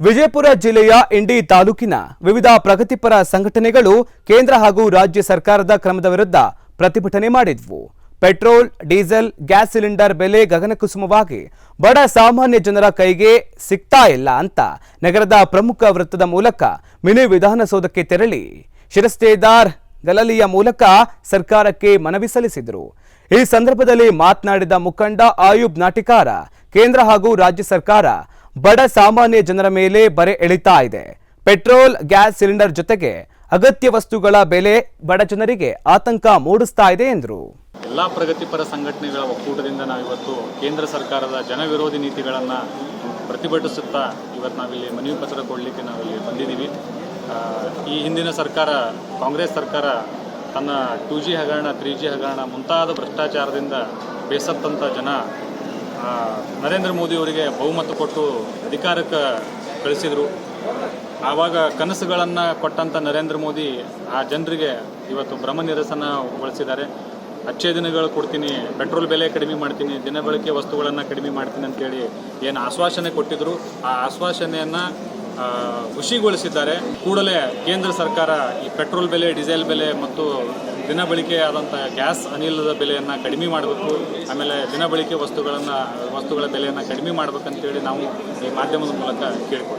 ವಿಜಯಪುರ ಜಿಲ್ಲೆಯ ಇಂಡಿ ತಾಲೂಕಿನ ವಿವಿಧ ಪ್ರಗತಿಪರ ಸಂಘಟನೆಗಳು ಕೇಂದ್ರ ಹಾಗೂ ರಾಜ್ಯ ಸರ್ಕಾರದ ಕ್ರಮದ ವಿರುದ್ಧ ಪ್ರತಿಭಟನೆ ಮಾಡಿದ್ವು. ಪೆಟ್ರೋಲ್, ಡೀಸೆಲ್, ಗ್ಯಾಸ್ ಸಿಲಿಂಡರ್ ಬೆಲೆ ಗಗನಕುಸುಮವಾಗಿ ಬಡ ಸಾಮಾನ್ಯ ಜನರ ಕೈಗೆ ಸಿಗ್ತಾ ಇಲ್ಲ ಅಂತ ನಗರದ ಪ್ರಮುಖ ವೃತ್ತದ ಮೂಲಕ ಮಿನಿ ವಿಧಾನಸೌಧಕ್ಕೆ ತೆರಳಿ ಶಿರಸ್ತೇದಾರ್ ಗಲಲಿಯ ಮೂಲಕ ಸರ್ಕಾರಕ್ಕೆ ಮನವಿ ಸಲ್ಲಿಸಿದರು. ಈ ಸಂದರ್ಭದಲ್ಲಿ ಮಾತನಾಡಿದ ಮುಖಂಡ ಆಯುಬ್ ನಾಟಿಕಾರ, ಕೇಂದ್ರ ಹಾಗೂ ರಾಜ್ಯ ಸರ್ಕಾರ ಬಡ ಸಾಮಾನ್ಯ ಜನರ ಮೇಲೆ ಬರೆ ಎಳಿತಾ ಇದೆ. ಪೆಟ್ರೋಲ್, ಗ್ಯಾಸ್ ಸಿಲಿಂಡರ್ ಜೊತೆಗೆ ಅಗತ್ಯ ವಸ್ತುಗಳ ಬೆಲೆ ಬಡ ಜನರಿಗೆ ಆತಂಕ ಮೂಡಿಸ್ತಾ ಇದೆ ಎಂದರು. ಎಲ್ಲ ಪ್ರಗತಿಪರ ಸಂಘಟನೆಗಳ ಒಕ್ಕೂಟದಿಂದ ನಾವಿವತ್ತು ಕೇಂದ್ರ ಸರ್ಕಾರದ ಜನವಿರೋಧಿ ನೀತಿಗಳನ್ನು ಪ್ರತಿಭಟಿಸುತ್ತಾ ಇವತ್ತು ನಾವಿಲ್ಲಿ ಮನವಿ ಪತ್ರ ಕೊಡಲಿಕ್ಕೆ ನಾವಿಲ್ಲಿ ಬಂದಿದ್ದೀವಿ. ಈ ಹಿಂದಿನ ಸರ್ಕಾರ, ಕಾಂಗ್ರೆಸ್ ಸರ್ಕಾರ ತನ್ನ ಟೂ ಜಿ ಹಗರಣ, ತ್ರೀ ಜಿ ಹಗರಣ ಮುಂತಾದ ಭ್ರಷ್ಟಾಚಾರದಿಂದ ಬೇಸತ್ತಂಥ ಜನ ಆ, ಮೋದಿ ಅವರಿಗೆ ಬಹುಮತ ಕೊಟ್ಟು ಅಧಿಕಾರಕ್ಕೆ ಕಳಿಸಿದರು. ಆವಾಗ ಕನಸುಗಳನ್ನು ಕೊಟ್ಟಂಥ ನರೇಂದ್ರ ಮೋದಿ ಆ ಜನರಿಗೆ ಇವತ್ತು ಭ್ರಮ ನಿರಸನಗೊಳಿಸಿದ್ದಾರೆ ಅಚ್ಚೇ ದಿನಗಳು ಕೊಡ್ತೀನಿ ಪೆಟ್ರೋಲ್ ಬೆಲೆ ಕಡಿಮೆ ಮಾಡ್ತೀನಿ ದಿನ ಬಳಕೆ ವಸ್ತುಗಳನ್ನು ಕಡಿಮೆ ಮಾಡ್ತೀನಿ ಅಂತೇಳಿ ಏನು ಆಶ್ವಾಸನೆ ಕೊಟ್ಟಿದ್ರು. ಆ ಆಶ್ವಾಸನೆಯನ್ನು ಹುಷಿಗೊಳಿಸಿದ್ದಾರೆ ಕೂಡಲೇ ಕೇಂದ್ರ ಸರ್ಕಾರ ಈ ಪೆಟ್ರೋಲ್ ಬೆಲೆ, ಡೀಸೆಲ್ ಬೆಲೆ ಮತ್ತು ದಿನ ಬಳಕೆ ಆದಂಥ ಗ್ಯಾಸ್ ಅನಿಲದ ಬೆಲೆಯನ್ನು ಕಡಿಮೆ ಮಾಡಬೇಕು. ಆಮೇಲೆ ದಿನ ಬಳಕೆ ವಸ್ತುಗಳನ್ನು, ವಸ್ತುಗಳ ಬೆಲೆಯನ್ನು ಕಡಿಮೆ ಮಾಡಬೇಕಂತೇಳಿ ನಾವು ಈ ಮಾಧ್ಯಮದ ಮೂಲಕ ಕೇಳಿಕೊಳ್ತೀವಿ.